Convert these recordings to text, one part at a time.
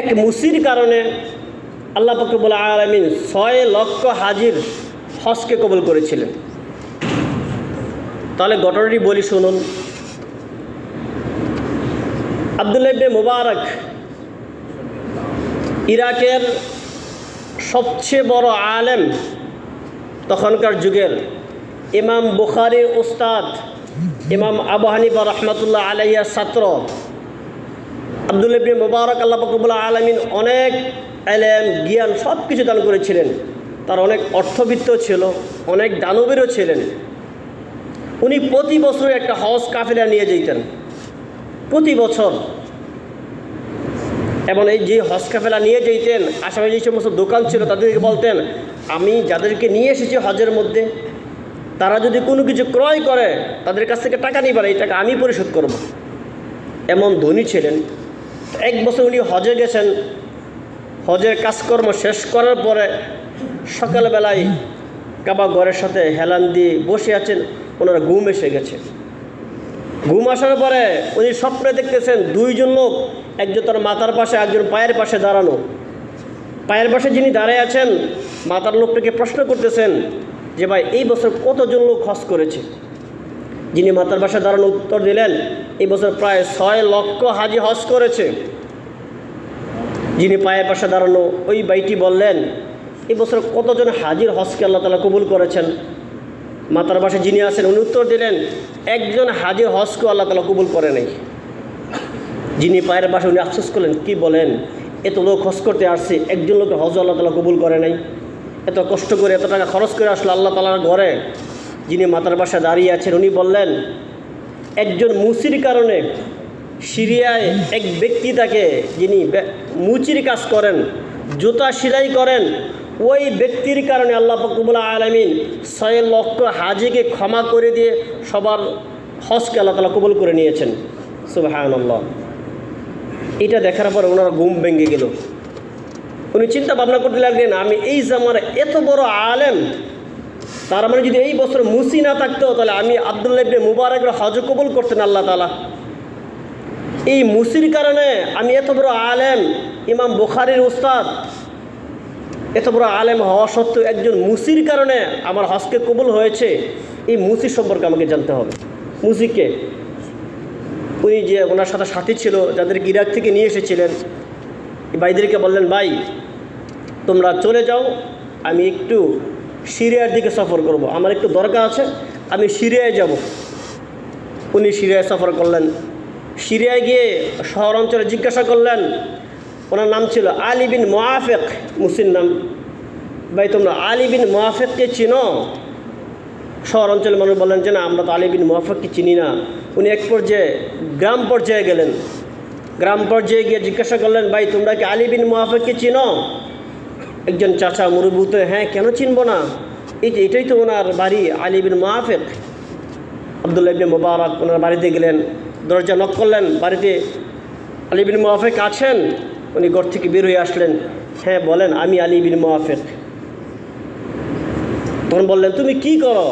এক মুসির কারণে আল্লাহ ফকরবুল আলমিন ছয় লক্ষ হাজির হজকে কবল করেছিলেন। তাহলে ঘটনাটি বলি শুনুন। আবদুল্লাহ ইবনে মুবারক ইরাকের সবচেয়ে বড় আলেম তখনকার যুগের ইমাম বুখারির উস্তাদ ইমাম আবু হানিফা রহমতুল্লাহ আলাইয়ার ছাত্র আবদুল ইবনে মুবারক আল্লাহ ফকরবুল্লাহ আলমিন অনেক এলেম, জ্ঞান সব কিছু দান করেছিলেন। তার অনেক অর্থবিত্ত ছিল, অনেক দানবীরও ছিলেন। উনি প্রতি বছর একটা হজ কাফেলা নিয়ে যেতেন প্রতি বছর। এবং এই যে হজ কাফেলা নিয়ে যেতেন আশেপাশে যে সমস্ত দোকান ছিল, তাদেরকে বলতেন, আমি যাদেরকে নিয়ে এসেছি হজের মধ্যে, তারা যদি কোনো কিছু ক্রয় করে, তাদের কাছ থেকে টাকা নিবার এই টাকা আমি পরিশোধ করব। এমন ধনী ছিলেন। এক বছর উনি হজে গেছেন। হজের কাজকর্ম শেষ করার পরে সকালবেলায় কাবা ঘরের সাথে হেলান দিয়ে বসে আছেন, ওনারা ঘুম এসে গেছে। ঘুম আসার পরে উনি স্বপ্নে দেখতেছেন দুইজন লোক, একজন তার মাথার পাশে, একজন পায়ের পাশে দাঁড়ানো। পায়ের পাশে যিনি দাঁড়ায় আছেন মাতার লোকটাকে প্রশ্ন করতেছেন যে, ভাই, এই বছর কতজন লোক হজ করেছে? যিনি মাতার পাশে দাঁড়ানো উত্তর দিলেন, এই বছর প্রায় ছয় লক্ষ হাজি হজ করেছে। যিনি পায়ের পাশে দাঁড়ানো ওই বাইটি বললেন, এই বছর কতজন হাজির হজকে আল্লাহ তালা কবুল করেছেন? মাতার পাশে যিনি আছেন, উনি উত্তর দিলেন, একজন হাজির হজকে আল্লাহ তালা কবুল করে নাই। যিনি পায়ের পাশে উনি আফসোস করলেন, কি বলেন? এত লোক হজ করতে আসছে, একজন লোকের হজ আল্লাহ তালা কবুল করে নাই। এত কষ্ট করে এত টাকা খরচ করে আসলো আল্লাহ তালার ঘরে। যিনি মাতার বাসা দাঁড়িয়ে আছেন, উনি বললেন, একজন মুসির কারণে সিরিয়ায় এক ব্যক্তি তাকে যিনি মুচির কাজ করেন, জুতা সেলাই করেন, ওই ব্যক্তির কারণে আল্লাহ ফকবুল্লাহ আলমিন ছয় লক্ষ হাজিকে ক্ষমা করে দিয়ে সবার হজকে আল্লাহ তালা কবুল করে নিয়েছেন। সুবাহ এটা দেখার পর ওনার ঘুম ভেঙে গেল। উনি চিন্তা ভাবনা করতে লাগলেন, আমি এই জামার এত বড় আলেম তার মানে যদি এই বছর মুসি না থাকতো, তাহলে আমি আবদুল্লাহ ইবনে মুবারকের হজ কবুল করতেন আল্লাহ তালা এই মুসির কারণে আমি এত বড় আলেম, ইমাম বুখারির উস্তাদ, এত বড় আলেম হওয়া সত্ত্বেও একজন মুসির কারণে আমার হজকে কবুল হয়েছে, এই মুসির সম্পর্কে আমাকে জানতে হবে। মুসিকে উনি যে ওনার সাথে সাথী ছিল যাদের ইরাক থেকে নিয়ে এসেছিলেন ভাইদেরকে বললেন, ভাই, তোমরা চলে যাও, আমি একটু সিরিয়ার দিকে সফর করব। আমার একটু দরকার আছে, আমি সিরিয়ায় যাব। উনি সিরিয়ায় সফর করলেন। সিরিয়ায় গিয়ে শহর অঞ্চলে জিজ্ঞাসা করলেন, ওনার নাম ছিল আলী বিন মোয়াফেক মুসির নাম। ভাই, তোমরা আলী বিন মোয়াফেককে চিনো? শহর অঞ্চলের মানুষ বললেন, যে না, আমরা তো আলী বিন মোয়াফেককে চিনি না। উনি এক পর্যায়ে গ্রাম পর্যায়ে গেলেন। গ্রাম পর্যায়ে গিয়ে জিজ্ঞাসা করলেন, ভাই, তোমরা কি আলী বিন মোয়াফেককে চিনো? একজন চাচা মুরুবুতে হ্যাঁ কেন চিনব না? এই যে এটাই তো ওনার বাড়ি, আলী বিন মোয়াফেক আবদুল্লাহ ইবনে মোবারক ওনার বাড়িতে গেলেন, দরজা নক করলেন, বাড়িতে আলী বিন মোয়াফেক আছেন? উনি ঘর থেকে বের হয়ে আসলেন হ্যাঁ বলেন, আমি আলী বিন মোয়াফেক তখন বললেন, তুমি কি করো?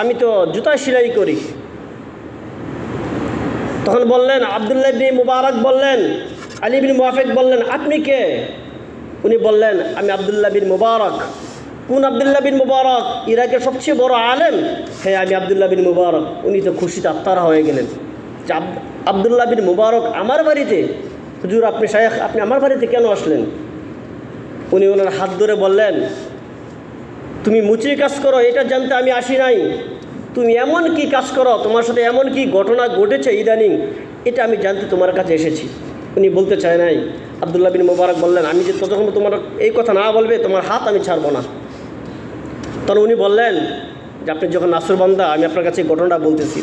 আমি তো জুতা সেলাই করি। তখন বললেন, আবদুল্লাহ বিন মুবারক বললেন, আলী বিন মুআফেক বললেন, আপনি কে? উনি বললেন, আমি আবদুল্লাহ বিন মুবারক। কোন আবদুল্লাহ বিন মুবারক? ইরাকের সবচেয়ে বড় আলেম? হ্যাঁ আমি আবদুল্লাহ বিন মুবারক। উনি তো খুশিতে আত্মারা হয়ে গেলেন। যে আব- আবদুল্লাহ বিন মুবারক আমার বাড়িতে? হুজুর, আপনি শায়েখ, আপনি আমার বাড়িতে কেন আসলেন? উনি ওনার হাত ধরে বললেন, তুমি মুচির কাজ করো, এটা জানতে আমি আসি নাই। তুমি এমন কি কাজ করো? তোমার সাথে এমন কি ঘটনা ঘটেছে ইদানিং? এটা আমি জানতে তোমার কাছে এসেছি। উনি বলতে চায় নাই। আবদুল্লাহ বিন মোবারক বললেন, আমি যে ততক্ষণ তোমার এই কথা না বলবে, তোমার হাত আমি ছাড়বো না। তখন উনি বললেন যে, আপনি যখন নাসুর বান্দা আমি আপনার কাছে ঘটনাটা বলতেছি।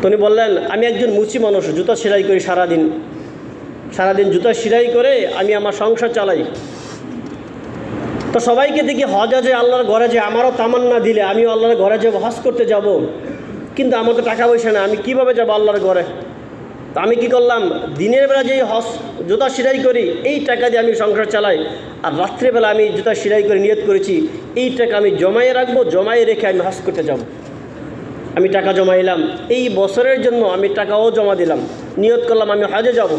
তো উনি বললেন, আমি একজন মুচি মানুষ, জুতা সেলাই করি সারাদিন। সারাদিন জুতা সেলাই করে আমি আমার সংসার চালাই। তো সবাইকে দেখি হজ যে আল্লাহর ঘরে যে আমারও তামান্না দিলে, আমিও আল্লাহর ঘরে যাব, হজ করতে যাব। কিন্তু আমার তো টাকা পয়সা না আমি কীভাবে যাব আল্লাহর ঘরে? তো আমি কি করলাম? দিনের বেলা যেই হজ জুতা সেলাই করি, এই টাকা দিয়ে আমি সংসার চালাই। আর রাত্রেবেলা আমি জুতা সেলাই করে নিয়ত করেছি, এই টাকা আমি জমায়ে রাখব, জমায়ে রেখে আমি হজ করতে যাব। আমি টাকা জমাইলাম এই বছরের জন্য আমি টাকাও জমা দিলাম। নিয়ত করলাম আমি হজে যাব।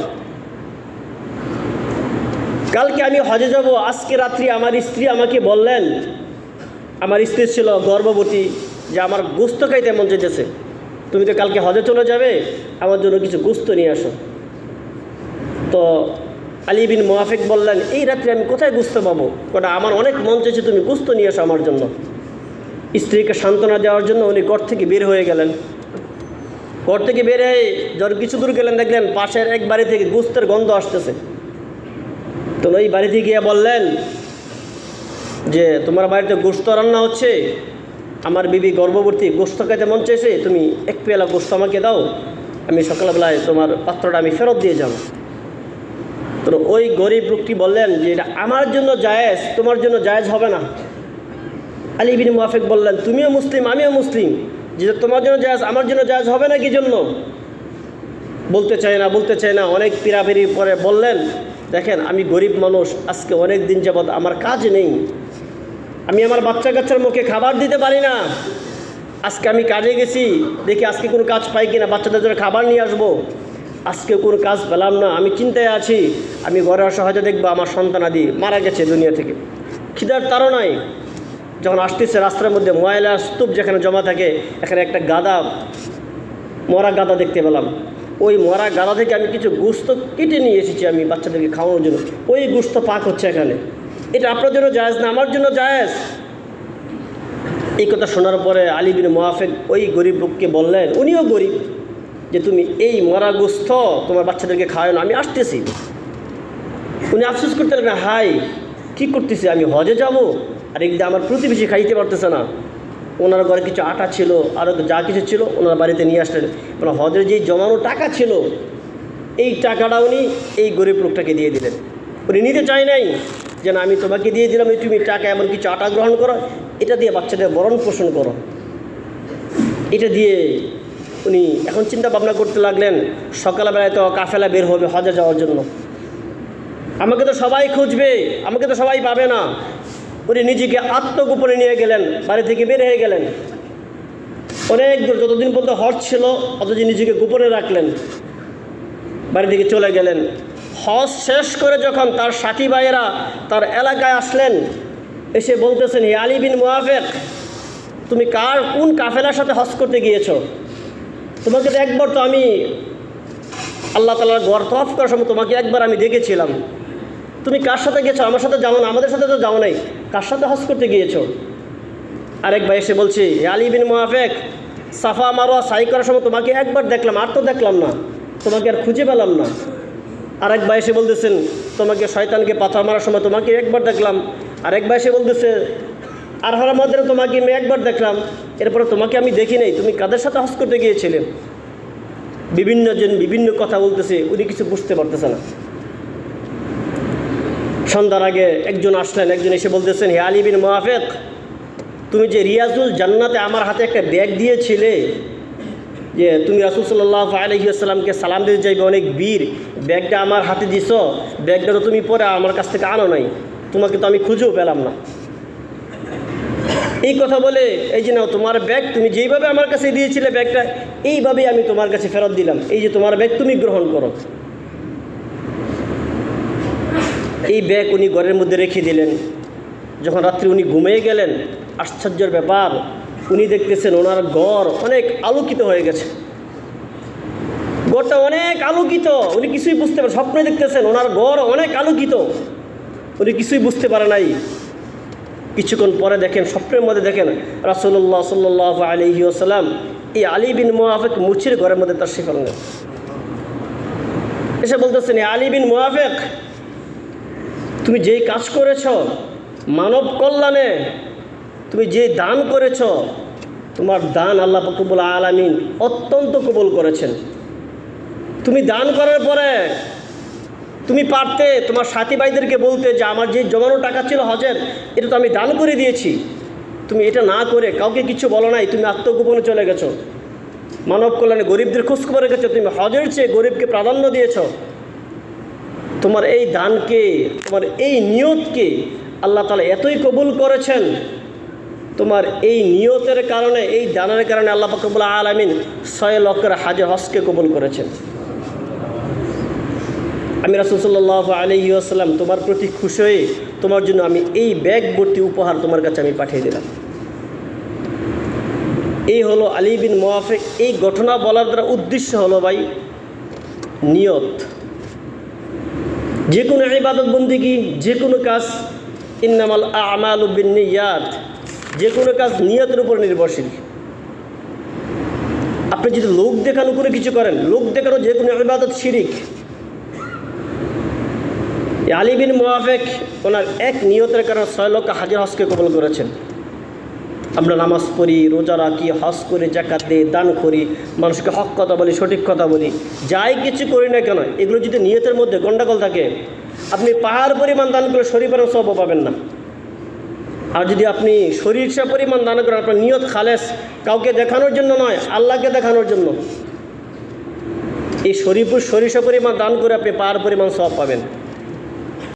কালকে আমি হজে যাব। আজকে রাত্রি আমার স্ত্রী আমাকে বললেন, আমার স্ত্রী ছিল গর্ভবতী, যে আমার গোস্ত খাইতে মন যেতেছে তুমি তো কালকে হজে চলে যাবে, আমার জন্য কিছু গুস্ত নিয়ে আসো। তো আলী বিন মোয়াফেক বললেন, এই রাত্রে আমি কোথায় গুস্ত পাবো? কারণ আমার অনেক মন চেয়েছে তুমি গুস্ত নিয়ে আসো আমার জন্য। স্ত্রীকে সান্ত্বনা দেওয়ার জন্য উনি ঘর থেকে বের হয়ে গেলেন। ঘর থেকে বের হয়ে যখন কিছু দূর গেলেন, দেখলেন পাশের এক বাড়ি থেকে গুস্তের গন্ধ আসতেছে। তো ওই বাড়িতে গিয়ে বললেন যে, তোমার বাড়িতে গোস্ত রান্না হচ্ছে? আমার বিবি গর্ভবতী, গোস্ত খেতে মন চেয়েছে তুমি এক পেলা গোস্ত আমাকে দাও, আমি সকালবেলায় তোমার পাত্রটা আমি ফেরত দিয়ে যাব। তো ওই গরিব লোকটি বললেন যে, এটা আমার জন্য জায়েজ, তোমার জন্য জায়েজ হবে না। আলী বিন মুয়াফেক বললেন, তুমিও মুসলিম, আমিও মুসলিম যে তোমার জন্য জায়েজ, আমার জন্য জায়েজ হবে না কি জন্য? বলতে চায় না, বলতে চায় না, অনেক পিরাপিরি পরে বললেন, দেখেন, আমি গরিব মানুষ, আজকে অনেক দিন যাবৎ আমার কাজ নেই আমি আমার বাচ্চা কাচ্চার মুখে খাবার দিতে পারি না। আজকে আমি কাজে গেছি, দেখি আজকে কোনো কাজ পাই কিনা, বাচ্চাদের জন্য খাবার নিয়ে আসব। আজকে কোনো কাজ পেলাম না, আমি চিন্তায় আছি। আমি ঘরে আসা হয়তো দেখব আমার সন্তানাদি মারা গেছে দুনিয়া থেকে। খিদার তাড়নায় যখন আসতেছে রাস্তার মধ্যে ময়লা স্তূপ যেখানে জমা থাকে, এখানে একটা গাদা, মরা গাদা দেখতে পেলাম। ওই মরা গাদা থেকে আমি কিছু গুস্ত কেটে নিয়ে এসেছি আমি বাচ্চাদেরকে খাওয়ানোর জন্য। ওই গুস্ত পাক হচ্ছে এখানে। এটা আপনার জন্য জায়েজ না? আমার জন্য জায়েজ। এই কথা শোনার পরে আলী বিন মোয়াফেক ওই গরিব লোককে বললেন, উনিও গরিব যে তুমি এই মরা গোস্ত তোমার বাচ্চাদেরকে খাওয়ায় না। আমি আসতেছি। উনি আফসোস করতে লাগলেন, হাই, কী করতেছি? আমি হজে যাব? আর একদিন আমার প্রতিবেশী খাইতে পারতেছে না। ওনার ঘরে কিছু আটা ছিল আরও যা কিছু ছিল, ওনার বাড়িতে নিয়ে আসলেন। মানে হজের যেই জমানো টাকা ছিল, এই টাকাটা উনি এই গরিব লোকটাকে দিয়ে দিলেন। উনি নিতে চায় নাই। যে না, আমি তোমাকে দিয়ে দিলাম এই তুমি টাকা এমন কিছু আটা গ্রহণ করো, এটা দিয়ে বাচ্চাদের বরণ পোষণ করো। এটা দিয়ে উনি এখন চিন্তা ভাবনা করতে লাগলেন, সকালবেলায় তো কাফেলা বের হবে হজে যাওয়ার জন্য। আমাকে তো সবাই খুঁজবে, আমাকে তো সবাই পাবে না। উনি নিজেকে আত্মগোপনে নিয়ে গেলেন, বাড়ি থেকে বের হয়ে গেলেন। অনেক দূর, যতদিন পর্যন্ত হজ ছিল অতদিন নিজেকে গোপনে রাখলেন। বাড়ি থেকে চলে গেলেন। হজ শেষ করে যখন তার সাথী ভাইয়েরা তার এলাকায় আসলেন, এসে বলতেছেন, হে আলী বিন মুআফেক, তুমি কার, কোন কাফেলার সাথে হজ করতে গিয়েছো? তোমাকে তো একবার তো আমি আল্লাহ তালার গড় তফ করার সময় তোমাকে একবার আমি দেখেছিলাম। তুমি কার সাথে গেছো? আমার সাথে যাও না, আমাদের সাথে তো যাও নাই। কার সাথে হজ করতে গিয়েছো? আরেক ভাই এসে বলছি, "হে আলী বিন মোয়াফেক সাফা মারোয়া সাই করার সময় তোমাকে একবার দেখলাম, আর তো দেখলাম না। তোমাকে আর খুঁজে পেলাম না। আরেক ভাই এসে বলতেছেন, তোমাকে শয়তানকে পাথর মারার সময় তোমাকে একবার দেখলাম। আরেক ভাই এসে বলতেছে, আর হরার মধ্যে তোমাকে আমি একবার দেখলাম, এরপরে তোমাকে আমি দেখি নাই। তুমি কাদের সাথে হজ করতে গিয়েছিলে? বিভিন্ন জন বিভিন্ন কথা বলতেছে, উনি কিছু বুঝতে পারতেছে না। সন্ধ্যার আগে একজন আসলেন, একজন এসে বলতেছেন, হে আলী বিন মোয়াফেক তুমি যে রিয়াজুল জান্নাতে আমার হাতে একটা ব্যাগ দিয়েছিলে যে তুমি রাসুল সাল্লাহ আলহিউসালামকে সালাম দিতে চাইবে অনেক বীর। ব্যাগটা আমার হাতে দিছ, ব্যাগটা তো তুমি পরে আমার কাছ থেকে আনো নাই। তোমাকে তো আমি খুঁজেও পেলাম না। এই কথা বলে, এই যে নাও, তোমার ব্যাগ তুমি যেইভাবে আমার কাছে দিয়েছিলে ব্যাগটা, এইভাবেই আমি তোমার কাছে ফেরত দিলাম। এই যে তোমার ব্যাগ তুমি গ্রহণ করো। এই ব্যাগ উনি ঘরের মধ্যে রেখে দিলেন। যখন রাত্রি উনি ঘুমিয়ে গেলেন, আশ্চর্যের ব্যাপার উনি দেখতেছেন ওনার ঘর অনেক আলোকিত হয়ে গেছে। ঘরটা অনেক আলোকিত। উনি কিছুই বুঝতে পারে স্বপ্নে দেখতেছেন ওনার ঘর অনেক আলোকিত। উনি কিছুই বুঝতে পারে নাই। কিছুক্ষণ পরে দেখেন, স্বপ্নের মধ্যে দেখেন রাসুল্লাহ সাল্লাহ আলহি আসাল্লাম এই আলী বিন মোয়াফেক মুচির ঘরের মধ্যে তার শিফান এসে বলতেছেন, "এ আলী বিন মোয়াফেক তুমি যেই কাজ করেছ মানব কল্যাণে তুমি যে দান করেছ, তোমার দান আল্লাহ ফকবুল আলমিন অত্যন্ত কবুল করেছেন। তুমি দান করার পরে তুমি পারতে, তোমার সাথী ভাইদেরকে বলতে যে আমার যে জমানো টাকা ছিল হজের, এটা তো আমি দান করে দিয়েছি। তুমি এটা না করে কাউকে কিছু বলো নাই, তুমি আত্মগোপনে চলে গেছো। মানব কল্যাণে গরিবদের খোঁজখবর রেখেছো, তুমি হজের চেয়ে গরিবকে প্রাধান্য দিয়েছ। তোমার এই দানকে, তোমার এই নিয়তকে আল্লাহ তালা এতই কবুল করেছেন তোমার এই নিয়তের কারণে, এই দানের কারণে আল্লাহ ফকবুল আলমিন ছয় লক্ষের হাজে হজকে কবুল করেছেন। আমি রাসুলসাল্লাহ আলহি আসাল্লাম তোমার প্রতি খুশি হয়ে তোমার জন্য আমি এই ব্যাগ ভর্তি উপহার তোমার কাছে আমি পাঠিয়ে দিলাম। এই হলো আলী বিন মোয়াফেক এই ঘটনা বলার দ্বারা উদ্দেশ্য হলো ভাই, নিয়ত। যে কোনো ইবাদত বন্দিগি যে কোনো কাজ, ইন্নামাল আমাল বিন নিয়াত। যে কোনো কাজ নিয়তের উপর নির্ভরশীল। আপনি যদি লোক দেখানো করে কিছু করেন, লোক দেখানো যে কোনো ইবাদত শিরিক। আলিবিন আলী মোয়াফেক ওনার এক নিয়তের কারণে ছয় লক্ষ হাজির হজকে কবল করেছেন। আমরা নামাজ পড়ি, রোজা রাখি, হজ করি জাকাত দিই, দান করি, মানুষকে হক কথা বলি, সঠিক কথা বলি, যাই কিছু করি না কেন, এগুলো যদি নিয়তের মধ্যে গন্ডাগোল থাকে, আপনি পাহাড় পরিমাণ দান করে শরীর সব পাবেন না। আর যদি আপনি শরীরসা পরিমাণ দান করেন, আপনার নিয়ত খালেস, কাউকে দেখানোর জন্য নয়, আল্লাহকে দেখানোর জন্য। এই শরীর সরিষা পরিমাণ দান করে আপনি পাওয়ার পরিমাণ সব পাবেন।